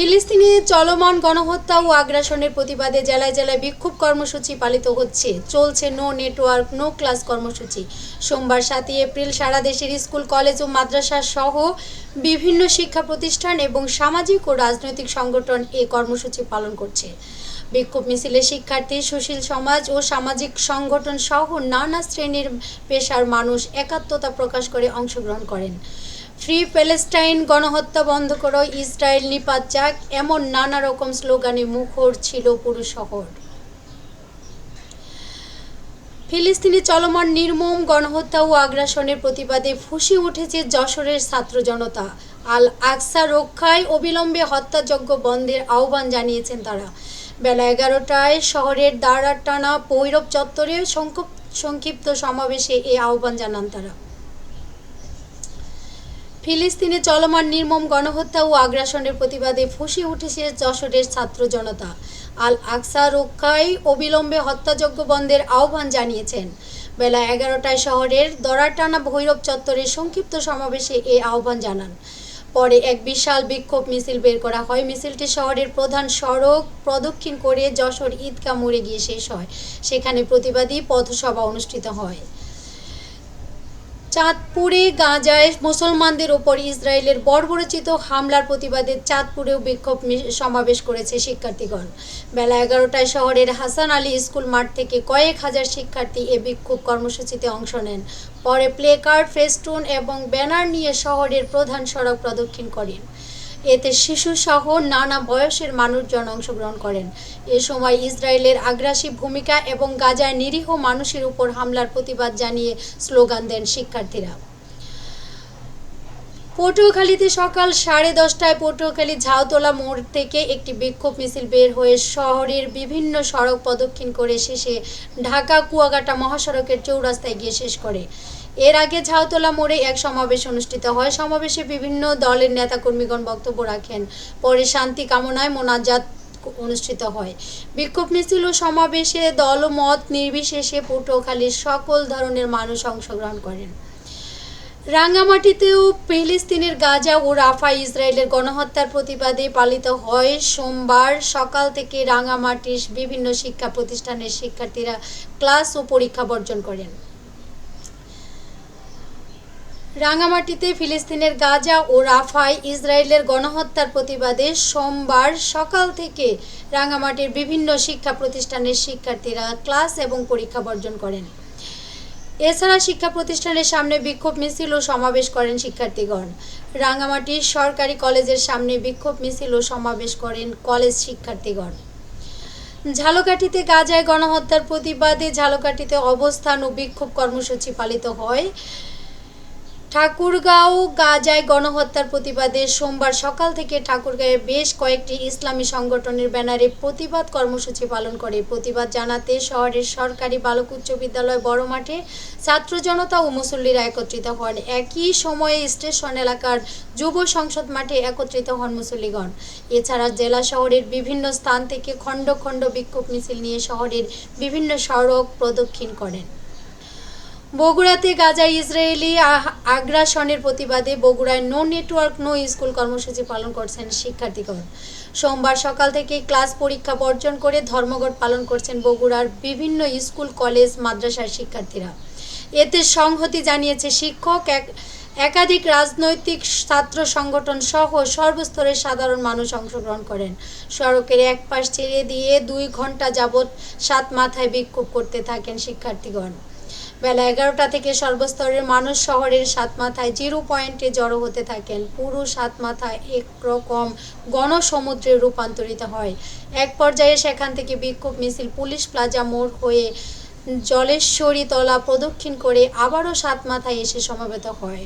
ফিলিস্তিনে চলমান গণহত্যা ও আগ্রাসনের প্রতিবাদে জেলায় জেলায় বিক্ষোভ কর্মসূচি পালিত হচ্ছে। চলছে নো নেটওয়ার্ক, নো ক্লাস কর্মসূচি। সোমবার সাতই এপ্রিল সারা দেশের স্কুল, কলেজ ও মাদ্রাসা সহ বিভিন্ন শিক্ষা প্রতিষ্ঠান এবং সামাজিক ও রাজনৈতিক সংগঠন এই কর্মসূচি পালন করছে। বিক্ষোভ মিছিলে শিক্ষার্থী, সুশীল সমাজ ও সামাজিক সংগঠন সহ নানা শ্রেণির পেশার মানুষ একাত্মতা প্রকাশ করে অংশগ্রহণ করেন। ফ্রি প্যালেস্টাইন গণহত্যা বন্ধ করো, ইসরায়েল নিপাত যাক, এমন নানা রকম স্লোগানে মুখর ছিল পুরো শহর। ফিলিস্তিনি চলমান নির্মম গণহত্যা ও আগ্রাসনের প্রতিবাদে ফুঁসে উঠেছে যশোরের ছাত্র জনতা। আল আকসা রক্ষায় অবিলম্বে হত্যাযজ্ঞ বন্ধের আহ্বান জানিয়েছেন তারা। বেলা এগারোটায় শহরের দাঁড়াটানা ভৈরব চত্বরে সংক্ষিপ- সংক্ষিপ্ত সমাবেশে এই আহ্বান জানান তারা। ফিলিস্তিনে চলমান নির্মম গণহত্যা ও আগ্রাসনের প্রতিবাদে ফুঁসে উঠেছে যশোরের ছাত্র জনতা। আল আকসা রক্ষায় অবিলম্বে হত্যাযজ্ঞ বন্ধের আহ্বান জানিয়েছেন। বেলা এগারোটায় শহরের দরাটানা ভৈরব চত্বরে সংক্ষিপ্ত সমাবেশে এই আহ্বান জানান। পরে এক বিশাল বিক্ষোভ মিছিল বের করা হয়। মিছিলটি শহরের প্রধান সড়ক প্রদক্ষিণ করে যশোর ঈদগাহ মোড়ে গিয়ে শেষ হয়। সেখানে প্রতিবাদী পথসভা অনুষ্ঠিত হয়। চাঁদপুরে গাঁজায় মুসলমানদের ওপর ইসরায়েলের বর্বরচিত হামলার প্রতিবাদে চাঁদপুরেও বিক্ষোভ সমাবেশ করেছে শিক্ষার্থীগণ। বেলা এগারোটায় শহরের হাসান আলী স্কুল মাঠ থেকে কয়েক হাজার শিক্ষার্থী এ বিক্ষোভ কর্মসূচিতে অংশ নেন। পরে প্লে কার্ড ফেস্টুন এবং ব্যানার নিয়ে শহরের প্রধান সড়ক প্রদক্ষিণ করেন। এতে শিশুসহ নানা বয়সের মানুষজন অংশগ্রহণ করেন। এ সময় ইসরায়েলের আগ্রাসী ভূমিকা এবং গাজায় নিরীহ মানুষের উপর হামলার প্রতিবাদ জানিয়ে স্লোগান দেন শিক্ষার্থীরা। পটুয়াখালীতে সকাল সাড়ে দশটায় পটুয়াখালী ঝাউতলা মোড় থেকে একটি বিক্ষোভ মিছিল বের হয়ে শহরের বিভিন্ন সড়ক প্রদক্ষিণ করে শেষে ঢাকা কুয়াকাটা মহাসড়কের চৌরাস্তায় গিয়ে শেষ করে। এর আগে ঝাউতলা মোড়ে এক সমাবেশ অনুষ্ঠিত হয়। সমাবেশে বিভিন্ন দলের নেতাকর্মীগণ বক্তব্য রাখেন। পরে শান্তি কামনায় মোনাজাত অনুষ্ঠিত হয়। বিক্ষোভ মিছিল ও সমাবেশে দল ও মত নির্বিশেষে পটুয়াখালীর সকল ধরনের মানুষ অংশগ্রহণ করেন। রাঙ্গামাটিতেও ফিলিস্তিনের গাজা ও রাফা ইসরায়েলের গণহত্যার প্রতিবাদে পালিত হয়। সোমবার সকাল থেকে রাঙ্গামাটির বিভিন্ন শিক্ষা প্রতিষ্ঠানের শিক্ষার্থীরা ক্লাস ও পরীক্ষা বর্জন করেন। রাঙ্গামাটিতে ফিলিস্তিনের গাজা ও রাফায় ইসরায়েলের গণহত্যার প্রতিবাদে সোমবার সকাল থেকে রাঙ্গামাটির বিভিন্ন শিক্ষা প্রতিষ্ঠানের শিক্ষার্থীরা ক্লাস এবং পরীক্ষা বর্জন করেন। এছাড়া শিক্ষা প্রতিষ্ঠানের সামনে বিক্ষোভ মিছিল ও সমাবেশ করেন শিক্ষার্থীগণ। রাঙ্গামাটির সরকারি কলেজের সামনে বিক্ষোভ মিছিল ও সমাবেশ করেন কলেজ শিক্ষার্থীগণ। ঝালকাঠিতে গাজায় গণহত্যার প্রতিবাদে ঝালকাঠিতে অবস্থান ও বিক্ষোভ কর্মসূচি পালিত হয়। ঠাকুরগাঁও গাজায় গণহত্যার প্রতিবাদে সোমবার সকাল থেকে ঠাকুরগাঁয়ে বেশ কয়েকটি ইসলামী সংগঠনের ব্যানারে প্রতিবাদ কর্মসূচি পালন করে। প্রতিবাদ জানাতে শহরের সরকারি বালক উচ্চ বিদ্যালয় বড় মাঠে ছাত্র জনতা ও মুসল্লিরা একত্রিত হন। একই সময়ে স্টেশন এলাকার যুব সংসদ মাঠে একত্রিত হন মুসল্লিগণ। এছাড়া জেলা শহরের বিভিন্ন স্থান থেকে খণ্ড খণ্ড বিক্ষোভ মিছিল নিয়ে শহরের বিভিন্ন সড়ক প্রদক্ষিণ করেন। বগুড়াতে গাজায় ইসরায়েলি আগ্রাসনের প্রতিবাদে বগুড়ায় নো নেটওয়ার্ক নো স্কুল কর্মসূচি পালন করছেন শিক্ষার্থীগণ। সোমবার সকাল থেকে ক্লাস পরীক্ষা বর্জন করে ধর্মঘট পালন করছেন বগুড়ার বিভিন্ন স্কুল কলেজ মাদ্রাসার শিক্ষার্থীরা। এতে সংহতি জানিয়েছে শিক্ষক, এক, একাধিক রাজনৈতিক ছাত্র সংগঠন সহ সর্বস্তরের সাধারণ মানুষ অংশগ্রহণ করেন। সড়কের এক পাশ ছেড়ে দিয়ে দুই ঘণ্টা যাবৎ সাত মাথায় বিক্ষোভ করতে থাকেন শিক্ষার্থীগণ। বেলা এগারোটা থেকে সর্বস্তরের মানুষ শহরের সাত মাথায় জিরো পয়েন্টে জড়ো হতে থাকেন। পুরো সাত মাথায় একরকম গণসমুদ্রে রূপান্তরিত হয়। এক পর্যায়ে সেখান থেকে বিক্ষোভ মিছিল পুলিশ প্লাজা মোড় হয়ে জলেশ্বরী তলা প্রদক্ষিণ করে আবারও সাত মাথায় এসে সমবেত হয়।